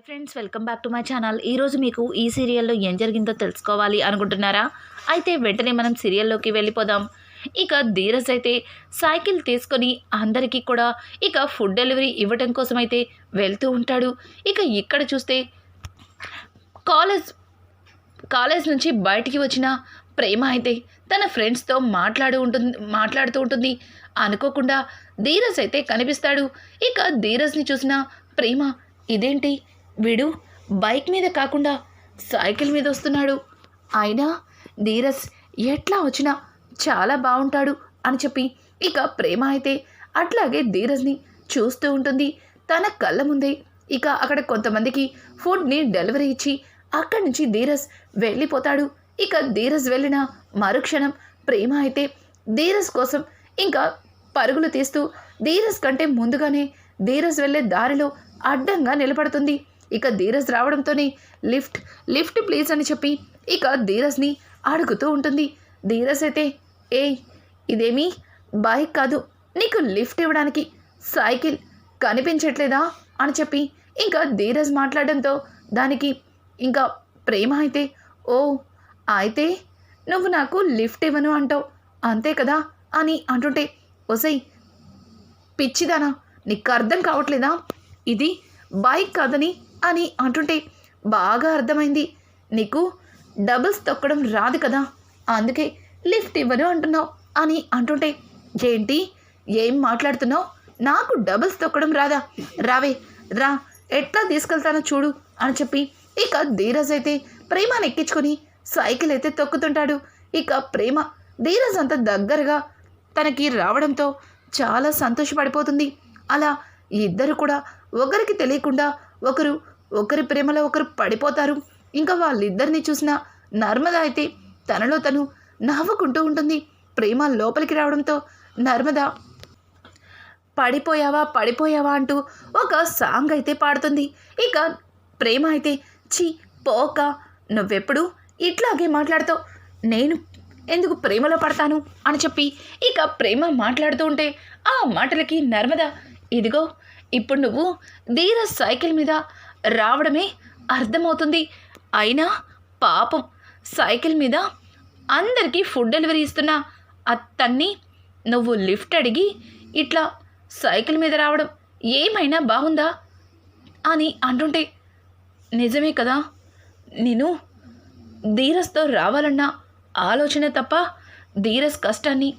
Hi friends welcome back to my channel. ఈరోజు మీకు ఈ సీరియల్లో ఏం జరిగిందో తెలుసుకోవాలి అనుకుంటున్నారా? అయితే వెంటనే మనం సీరియల్లోకి వెళ్ళిపోదాం. ఇక ధీరజ్ అయితే సైకిల్ తీసుకొని అందరికీ కూడా ఇక ఫుడ్ డెలివరీ ఇవ్వటం కోసం అయితే వెళ్తూ ఉంటాడు. ఇక ఇక్కడ చూస్తే కాలేజ్ కాలేజ్ నుంచి బయటికి వచ్చిన ప్రేమ అయితే తన ఫ్రెండ్స్తో మాట్లాడు ఉంటుంది మాట్లాడుతూ ఉంటుంది. అనుకోకుండా ధీరజ్ అయితే కనిపిస్తాడు. ఇక ధీరజ్ని చూసిన ప్రేమ ఇదేంటి? వీడు బైక్ మీద కాకుండా సైకిల్ మీద వస్తున్నాడు. అయినా ధీరజ్ ఎట్లా వచ్చినా చాలా బాగుంటాడు అని చెప్పి ఇక ప్రేమ అయితే అట్లాగే ధీరజ్ని చూస్తూ ఉంటుంది. తన కళ్ళ ముందే ఇక అక్కడ కొంతమందికి ఫుడ్ని డెలివరీ ఇచ్చి అక్కడి నుంచి ధీరజ్ వెళ్ళిపోతాడు. ఇక ధీరజ్ వెళ్ళిన మరుక్షణం ప్రేమ అయితే ధీరజ్ కోసం ఇంకా పరుగులు తీస్తూ ధీరజ్ కంటే ముందుగానే ధీరజ్ వెళ్ళే దారిలో అడ్డంగా నిలబడుతుంది. ఇక ధీరజ్ రావడంతోనే లిఫ్ట్ లిఫ్ట్ ప్లీజ్ అని చెప్పి ఇక ధీరజ్ని అడుగుతూ ఉంటుంది. ధీరజ్ అయితే ఏ ఇదేమీ బైక్ కాదు నీకు లిఫ్ట్ ఇవ్వడానికి సైకిల్ కనిపించట్లేదా? అని చెప్పి ఇంకా ధీరజ్ మాట్లాడడంతో దానికి ఇంకా ప్రేమ అయితే ఓ అయితే నువ్వు నాకు లిఫ్ట్ ఇవ్వను అంటావు అంతే కదా? అని అంటుంటే ఒసై పిచ్చిదానా నీకు అర్థం కావట్లేదా? ఇది బైక్ కాదని అని అంటుంటే బాగా అర్థమైంది. నీకు డబుల్స్ తొక్కడం రాదు కదా అందుకే లిఫ్ట్ ఇవ్వను అంటున్నావు అని అంటుంటే ఏంటి? ఏం మాట్లాడుతున్నావు? నాకు డబుల్స్ తొక్కడం రాదా? రావే రా ఎట్లా తీసుకెళ్తానో చూడు అని చెప్పి ఇక ధీరజ్ అయితే ప్రేమను ఎక్కించుకొని సైకిల్ అయితే తొక్కుతుంటాడు. ఇక ప్రేమ ధీరజ్ అంత దగ్గరగా తనకి రావడంతో చాలా సంతోషపడిపోతుంది. అలా ఇద్దరు కూడా ఒకరికి తెలియకుండా ఒకరు ఒకరి ప్రేమలో ఒకరు పడిపోతారు. ఇంకా వాళ్ళిద్దరిని చూసిన నర్మద అయితే తనలో తను నవ్వుకుంటూ ఉంటుంది. ప్రేమ లోపలికి రావడంతో నర్మద పడిపోయావా పడిపోయావా అంటూ ఒక సాంగ్ అయితే పాడుతుంది. ఇక ప్రేమ అయితే చి పోక నువ్వెప్పుడు ఇట్లాగే మాట్లాడతావు. నేను ఎందుకు ప్రేమలో పడతాను అని చెప్పి ఇక ప్రేమ మాట్లాడుతూ ఉంటే ఆ మాటలకి నర్మద ఇదిగో ఇప్పుడు నువ్వు ధీర సైకిల్ మీద రావడమే అర్థమవుతుంది. అయినా పాపం సైకిల్ మీద అందరికీ ఫుడ్ డెలివరీ ఇస్తున్నా. అతన్ని నువ్వు లిఫ్ట్ అడిగి ఇట్లా సైకిల్ మీద రావడం ఏమైనా బాగుందా? అని అంటుంటే నిజమే కదా నేను ధీరస్తో రావాలన్న ఆలోచన తప్ప ధీరస్ కష్టాన్ని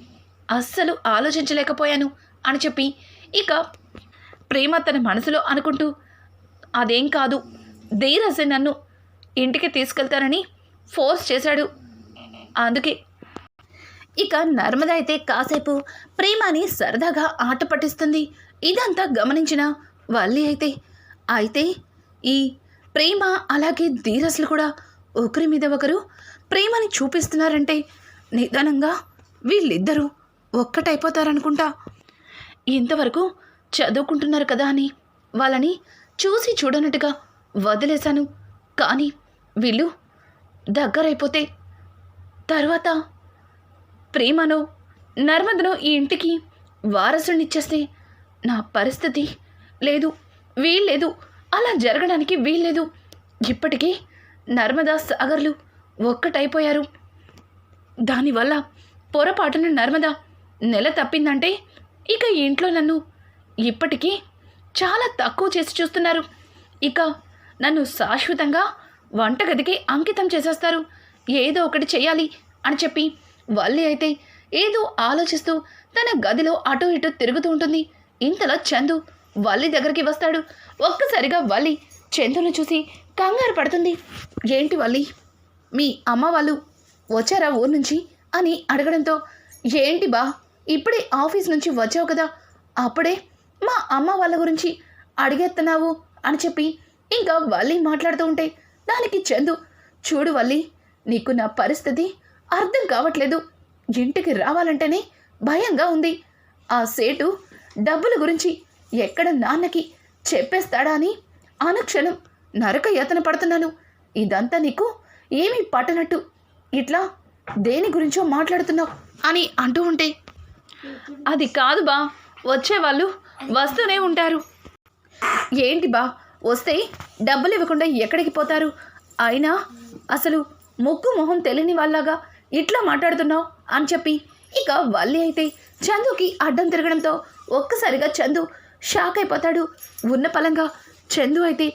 అస్సలు ఆలోచించలేకపోయాను అని చెప్పి ఇక ప్రేమ తన మనసులో అనుకుంటూ అదేం కాదు. ధీరసే నన్ను ఇంటికి తీసుకెళ్తానని ఫోర్స్ చేశాడు. అందుకే. ఇక నర్మద అయితే కాసేపు ప్రేమని సరదాగా ఆట పట్టిస్తుంది. ఇదంతా గమనించిన వల్లి అయితే అయితే ఈ ప్రేమ అలాగే ధీరస్లు కూడా ఒకరి మీద ఒకరు ప్రేమని చూపిస్తున్నారంటే నిదానంగా వీళ్ళిద్దరూ ఒక్కటైపోతారనుకుంటా. ఇంతవరకు చదువుకుంటున్నారు కదా అని వాళ్ళని చూసి చూడనట్టుగా వదిలేశాను. కానీ వీళ్ళు దగ్గరైపోతే తర్వాత ప్రేమను నర్మదను ఈ ఇంటికి వారసునిచ్చేస్తే నా పరిస్థితి లేదు వీల్లేదు అలా జరగడానికి వీల్లేదు. ఇప్పటికీ నర్మదా సాగర్లు ఒక్కటైపోయారు. దానివల్ల పొరపాటున నర్మదా నెల తప్పిందంటే ఇక ఇంట్లో నన్ను ఇప్పటికీ చాలా తక్కువ చేసి చూస్తున్నారు. ఇక నన్ను శాశ్వతంగా వంటగదికి అంకితం చేసేస్తారు. ఏదో ఒకటి చేయాలి అని చెప్పి వల్లి అయితే ఏదో ఆలోచిస్తూ తన గదిలో అటు ఇటు తిరుగుతూ ఉంటుంది. ఇంతలో చందు వల్లి దగ్గరికి వస్తాడు. ఒక్కసారిగా వల్లి చందును చూసి కంగారు పడుతుంది. ఏంటి వల్లి? మీ అమ్మ వాళ్ళు వచ్చారా ఊరు నుంచి? అని అడగడంతో ఏంటి బా ఇప్పుడే ఆఫీస్ నుంచి వచ్చావు కదా అప్పుడే మా అమ్మ వాళ్ళ గురించి అడిగేస్తున్నావు అని చెప్పి ఇంకా వల్లి మాట్లాడుతూ ఉంటే దానికి చందు చూడు వల్లి నీకు నా పరిస్థితి అర్థం కావట్లేదు. ఇంటికి రావాలంటేనే భయంగా ఉంది. ఆ సేటు డబ్బుల గురించి ఎక్కడ నాన్నకి చెప్పేస్తాడా అని అనుక్షణం నరక యతన పడుతున్నాను. ఇదంతా నీకు ఏమీ పట్టనట్టు ఇట్లా దేని గురించో మాట్లాడుతున్నావు అని అంటూ ఉంటే అది కాదు బా వచ్చేవాళ్ళు వస్తూనే ఉంటారు. ఏంటి బా వస్తే డబ్బులు ఇవ్వకుండా ఎక్కడికి పోతారు? అయినా అసలు ముక్కు మొహం తెలియని వాళ్ళగా ఇట్లా మాట్లాడుతున్నావు అని చెప్పి ఇక వల్లి అయితే చందుకి అడ్డం తిరగడంతో ఒక్కసారిగా చందు షాక్ అయిపోతాడు. ఉన్న పలంగా చందు అయితే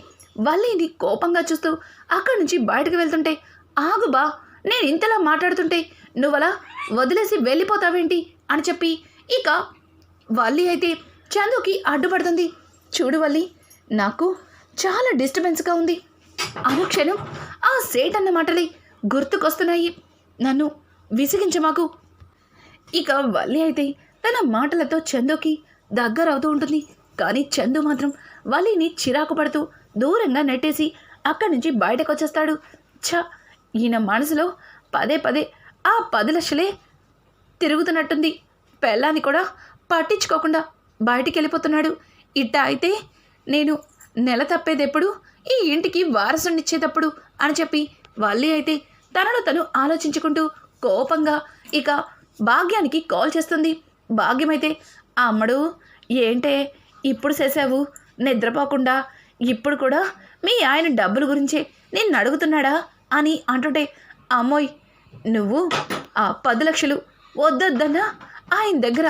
వల్లిని కోపంగా చూస్తూ అక్కడి నుంచి బయటకు వెళ్తుంటే ఆగు బా నేను ఇంతలా మాట్లాడుతుంటే నువ్వలా వదిలేసి వెళ్ళిపోతావేంటి? అని చెప్పి ఇక వల్లి అయితే చందుకి అడ్డుపడుతుంది. చూడు వల్లి నాకు చాలా డిస్టర్బెన్స్గా ఉంది. అనుక్షణం ఆ సేట్ అన్న మాటలే గుర్తుకొస్తున్నాయి. నన్ను విసిగించమాకు ఇక వల్లి అయితే తన మాటలతో చందుకి దగ్గరవుతూ ఉంటుంది. కానీ చందు మాత్రం వలిని చిరాకు పడుతూ దూరంగా నెట్టేసి అక్కడి నుంచి బయటకు వచ్చేస్తాడు ఛ! ఈయన మనసులో పదే పదే ఆ పది లక్షలే తిరుగుతున్నట్టుంది. పెళ్ళాన్ని కూడా పట్టించుకోకుండా బయటికి వెళ్ళిపోతున్నాడు ఇట్ట అయితే నేను నెల తప్పేదెప్పుడు ఈ ఇంటికి వారసునిచ్చేటప్పుడు అని చెప్పి వల్లి అయితే తనను తను ఆలోచించుకుంటూ కోపంగా ఇక భాగ్యానికి కాల్ చేస్తుంది. భాగ్యమైతే అమ్మడు ఏంటే ఇప్పుడు చేసావు నిద్రపోకుండా ఇప్పుడు కూడా మీ ఆయన డబ్బుల గురించే నిన్ను అడుగుతున్నాడా అని అంటుంటే అమ్మోయ్ నువ్వు ఆ పది లక్షలు వద్దొద్దన్నా ఆయన దగ్గర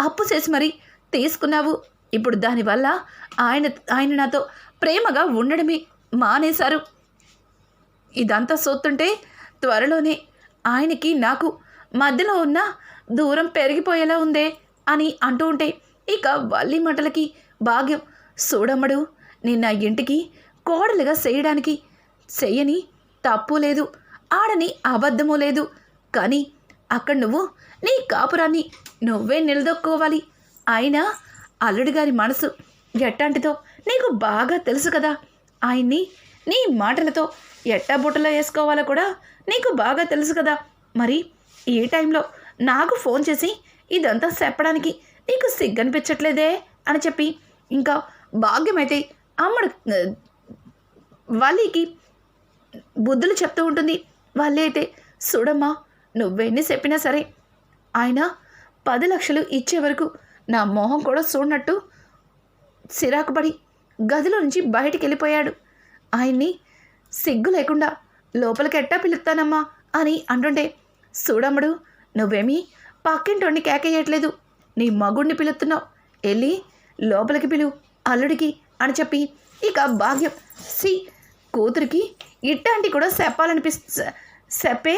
అప్పు చేసి మరీ తీసుకున్నావు. ఇప్పుడు దానివల్ల ఆయన ఆయన నాతో ప్రేమగా ఉండడమే మానేశారు. ఇదంతా సోతుంటే త్వరలోనే ఆయనకి నాకు మధ్యలో ఉన్న దూరం పెరిగిపోయేలా ఉందే అని అంటూ ఉంటే ఇక వల్లి మంటలకి భాగ్యం చూడమ్మడు నిన్న ఇంటికి కోడలుగా చేయడానికి చెయ్యని తప్పు లేదు ఆడని అబద్ధము లేదు. కానీ అక్కడ నువ్వు నీ కాపురాన్ని నువ్వే నిలదొక్కోవాలి. అయినా అల్లుడి గారి మనసు ఎట్టాంటిదో నీకు బాగా తెలుసు కదా. ఆయన్ని నీ మాటలతో ఎట్టా బుట్టలో వేసుకోవాలో కూడా నీకు బాగా తెలుసు కదా. మరి ఈ టైంలో నాకు ఫోన్ చేసి ఇదంతా చెప్పడానికి నీకు సిగ్గనిపించట్లేదే అని చెప్పి ఇంకా భాగ్యమైతే అమ్మడు వాళ్ళకి బుద్ధులు చెప్తూ ఉంటుంది. వాళ్ళే అయితే చూడమ్మా నువ్వెన్ని చెప్పినా సరే ఆయన పది లక్షలు ఇచ్చే వరకు నా మొహం కూడా చూడనట్టు సిరాకుపడి గదిలో నుంచి బయటికి వెళ్ళిపోయాడు. ఆయన్ని సిగ్గు లేకుండా లోపలికి ఎట్టా పిలుస్తానమ్మా అని అంటుంటే చూడమ్మడు నువ్వేమీ పక్కింటోడిని కేకేయట్లేదు. నీ మగుడిని పిలుస్తున్నావు. వెళ్ళి లోపలికి పిలువు అల్లుడికి అని చెప్పి ఇక భాగ్యం సి కూతురికి ఇట్లాంటి కూడా చెప్పాలనిపి చెప్పే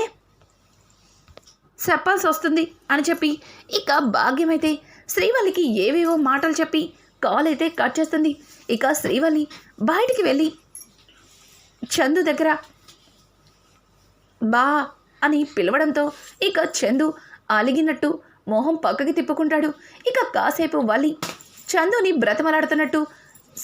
చెప్పాల్సి వస్తుంది అని చెప్పి ఇక భాగ్యమైతే శ్రీవల్లికి ఏవేవో మాటలు చెప్పి కాల్ అయితే కట్ చేస్తుంది. ఇక శ్రీవల్లి బయటికి వెళ్ళి చందు దగ్గర బా అని పిలవడంతో ఇక చందు అలిగినట్టు మొహం పక్కకి తిప్పుకుంటాడు. ఇక కాసేపు వలి చందుని బ్రతమలాడుతున్నట్టు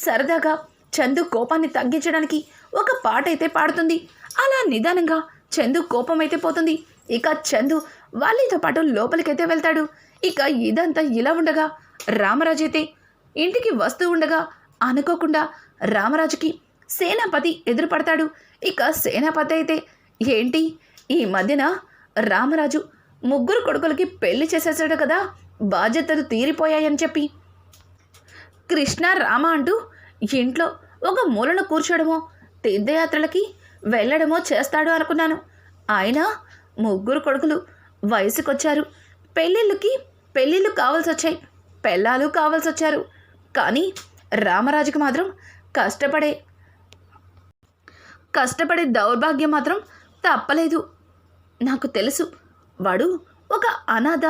సరదాగా చందు కోపాన్ని తగ్గించడానికి ఒక పాట అయితే పాడుతుంది. అలా నిదానంగా చందు కోపం అయితే పోతుంది. ఇక చందు వాళ్ళతో పాటు లోపలికైతే వెళ్తాడు. ఇక ఇదంతా ఇలా ఉండగా రామరాజు అయితే ఇంటికి వస్తూ ఉండగా అనుకోకుండా రామరాజుకి సేనాపతి ఎదురుపడతాడు. ఇక సేనాపతి అయితే ఏంటి? ఈ మధ్యన రామరాజు ముగ్గురు కొడుకులకి పెళ్ళి చేసేసాడు కదా బాధ్యతలు తీరిపోయాయని చెప్పి. కృష్ణ రామ అంటూ ఇంట్లో ఒక మూలన కూర్చోడమో తీర్థయాత్రలకి వెళ్ళడమో చేస్తాడు అనుకున్నాను. ఆయన ముగ్గురు కొడుకులు వయసుకొచ్చారు. పెళ్ళిళ్ళకి పెళ్ళిళ్ళు కావాల్సి వచ్చాయి పెళ్ళాలు కావాల్సి వచ్చారు కానీ రామరాజుకి మాత్రం కష్టపడే కష్టపడే దౌర్భాగ్యం మాత్రం తప్పలేదు. నాకు తెలుసు వాడు ఒక అనాథ.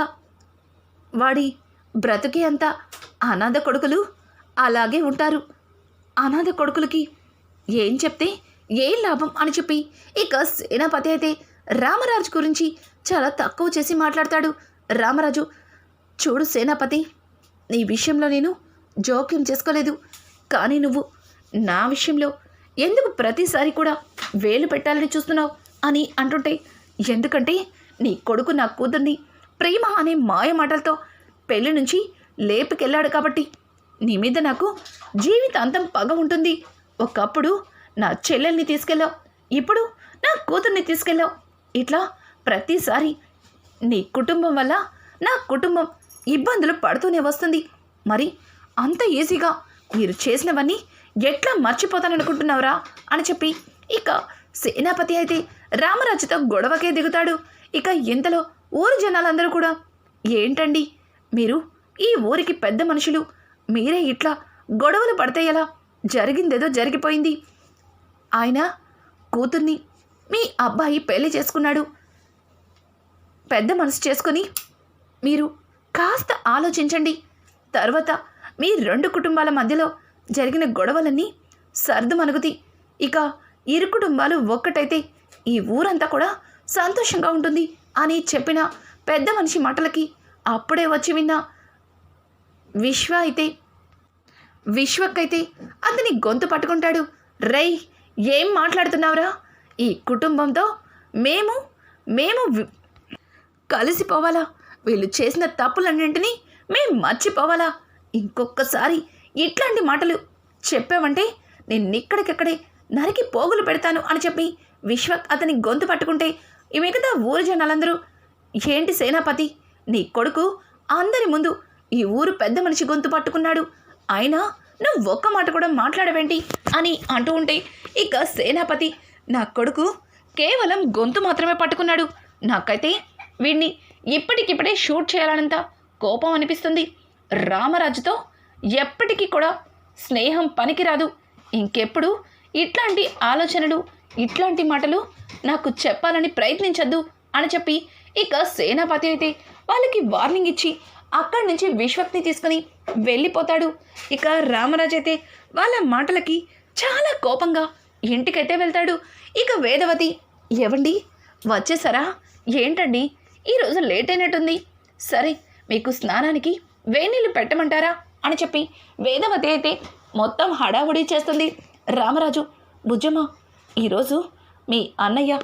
వాడి బ్రతుకే అంత అనాథ కొడుకులు అలాగే ఉంటారు. అనాథ కొడుకులకి ఏం చెప్తే ఏం లాభం అని చెప్పి ఇక సేనాపతి అయితే రామరాజు గురించి చాలా తక్కువ చేసి మాట్లాడతాడు. రామరాజు చూడు సేనాపతి నీ విషయంలో నేను జోక్యం చేసుకోలేదు. కానీ నువ్వు నా విషయంలో ఎందుకు ప్రతిసారి కూడా వేలు పెట్టాలని చూస్తున్నావు అని అంటుంటే ఎందుకంటే నీ కొడుకు నా కూతుర్ని ప్రేమ అనే మాయ మాటలతో పెళ్ళి నుంచి లేపుకెళ్ళాడు కాబట్టి నీ మీద నాకు జీవితాంతం పగ ఉంటుంది. ఒకప్పుడు నా చెల్లెల్ని తీసుకెళ్ళావు ఇప్పుడు నా కూతుర్ని తీసుకెళ్ళావు. ఇట్లా ప్రతిసారి నీ కుటుంబం వల్ల నా కుటుంబం ఇబ్బందులు పడుతూనే వస్తుంది. మరి అంత ఈజీగా మీరు చేసినవన్నీ ఎట్లా మర్చిపోతాననుకుంటున్నావురా అని చెప్పి ఇక సేనాపతి అయితే రామరాజుతో గొడవకే దిగుతాడు. ఇక ఇంతలో ఊరు జనాలందరూ కూడా ఏంటండి? మీరు ఈ ఊరికి పెద్ద మనుషులు మీరే ఇట్లా గొడవలు పడితే ఎలా? జరిగిందేదో జరిగిపోయింది. ఆయన కూతుర్ని మీ అబ్బాయి పెళ్ళి చేసుకున్నాడు. పెద్ద మనసు చేసుకొని మీరు కాస్త ఆలోచించండి. తర్వాత మీ రెండు కుటుంబాల మధ్యలో జరిగిన గొడవలన్నీ సర్దుమనుగుతి ఇక ఇరు కుటుంబాలు ఒక్కటైతే ఈ ఊరంతా కూడా సంతోషంగా ఉంటుంది అని చెప్పిన పెద్ద మనిషి మాటలకి అప్పుడే వచ్చి విన్న విశ్వ అయితే విశ్వకైతే అతని గొంతు పట్టుకుంటాడు. రై ఏం మాట్లాడుతున్నావురా? ఈ కుటుంబంతో మేము మేము కలిసిపోవాలా? వీళ్ళు చేసిన తప్పులన్నింటినీ మేం మర్చిపోవాలా? ఇంకొకసారి ఇట్లాంటి మాటలు చెప్పావంటే నేను ఇక్కడికక్కడే నరికి పోగులు పెడతాను అని చెప్పి విశ్వక్ అతని గొంతు పట్టుకుంటే ఈ మిగతా ఊరు జనాలందరూ ఏంటి సేనాపతి? నీ కొడుకు అందరి ముందు ఈ ఊరు పెద్ద మనిషి గొంతు పట్టుకున్నాడు. అయినా నువ్వు ఒక్క మాట కూడా మాట్లాడవేంటి? అని అంటూ ఉంటే ఇక సేనాపతి నా కొడుకు కేవలం గొంతు మాత్రమే పట్టుకున్నాడు. నాకైతే వీడిని ఇప్పటికిప్పుడే షూట్ చేయాలనంత కోపం అనిపిస్తుంది. రామరాజుతో ఎప్పటికీ కూడా స్నేహం పనికిరాదు. ఇంకెప్పుడు ఇట్లాంటి ఆలోచనలు ఇట్లాంటి మాటలు నాకు చెప్పాలని ప్రయత్నించద్దు అని చెప్పి ఇక సేనాపతి అయితే వాళ్ళకి వార్నింగ్ ఇచ్చి అక్కడి నుంచి విశ్వక్ని తీసుకుని వెళ్ళిపోతాడు. ఇక రామరాజు అయితే వాళ్ళ మాటలకి చాలా కోపంగా ఇంటికైతే వెళ్తాడు. ఇక వేదవతి ఏవండి? వచ్చేసారా? ఏంటండి? ఈరోజు లేట్ అయినట్టుంది. సరే మీకు స్నానానికి వేణీళ్ళు పెట్టమంటారా? అని చెప్పి వేదవతి అయితే మొత్తం హడావుడి చేస్తుంది. రామరాజు బుజ్జమ్మ ఈరోజు మీ అన్నయ్య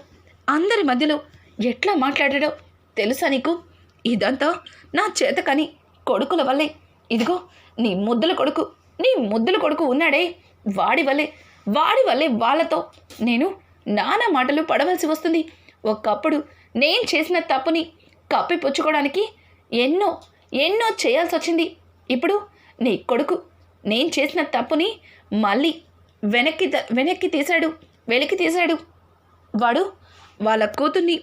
అందరి మధ్యలో ఎట్లా మాట్లాడాడో తెలుసా నీకు? ఇదంతా నా చేతకని కొడుకుల వల్లే. ఇదిగో నీ ముద్దుల కొడుకు నీ ముద్దుల కొడుకు ఉన్నాడే. వాడి వల్లే వాడి వల్లే వాళ్ళతో నేను నానా మాటలు పడవలసి వస్తుంది. ఒకప్పుడు నేను చేసిన తప్పుని కప్పిపుచ్చుకోవడానికి ఎన్నో ఎన్నో చేయాల్సి వచ్చింది ఇప్పుడు నీ కొడుకు నేను చేసిన తప్పుని మళ్ళీ వెనక్కి వెనక్కి తీశాడు వెలికి తీశాడు. వాడు వాళ్ళ కూతుర్ని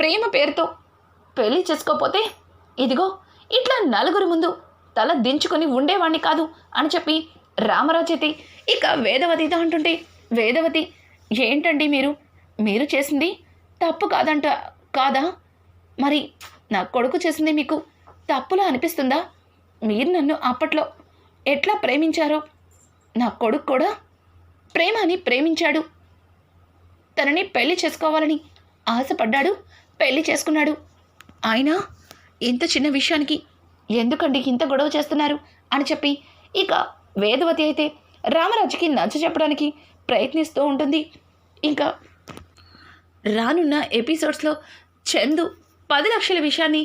ప్రేమ పేరుతో పెళ్ళి చేసుకోపోతే ఇదిగో ఇట్లా నలుగురు ముందు తల దించుకొని ఉండేవాణ్ణి కాదు అని చెప్పి రామరాజు ఇక వేదవతితో అంటుంటే వేదవతి ఏంటండి మీరు? మీరు చేసింది తప్పు కాదంట కాదా? మరి నా కొడుకు చేసింది మీకు తప్పులా అనిపిస్తుందా? మీరు నన్ను అప్పట్లో ఎట్లా ప్రేమించారో? నా కొడుకు కూడా ప్రేమ అని ప్రేమించాడు. తనని పెళ్ళి చేసుకోవాలని ఆశపడ్డాడు పెళ్ళి చేసుకున్నాడు. అయినా ఇంత చిన్న విషయానికి ఎందుకండి ఇంత గొడవ చేస్తున్నారు అని చెప్పి ఇక వేదవతి అయితే రామరాజుకి నచ్చ చెప్పడానికి ప్రయత్నిస్తూ ఉంటుంది. ఇంకా రానున్న ఎపిసోడ్స్లో చందు పది లక్షల విషయాన్ని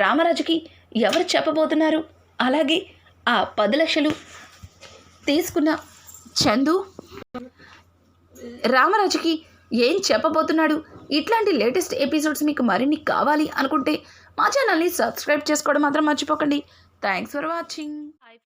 రామరాజుకి ఎవరు చెప్పబోతున్నారు? అలాగే ఆ పది లక్షలు తీసుకున్న చందు? రామరాజుకి ఏం చెప్పబోతున్నాడు? ఇట్లాంటి లేటెస్ట్ ఎపిసోడ్స్ మీకు మరిన్ని కావాలి అనుకుంటే మా ఛానల్ని సబ్స్క్రైబ్ చేసుకోవడం మాత్రం మర్చిపోకండి. Thanks for watching.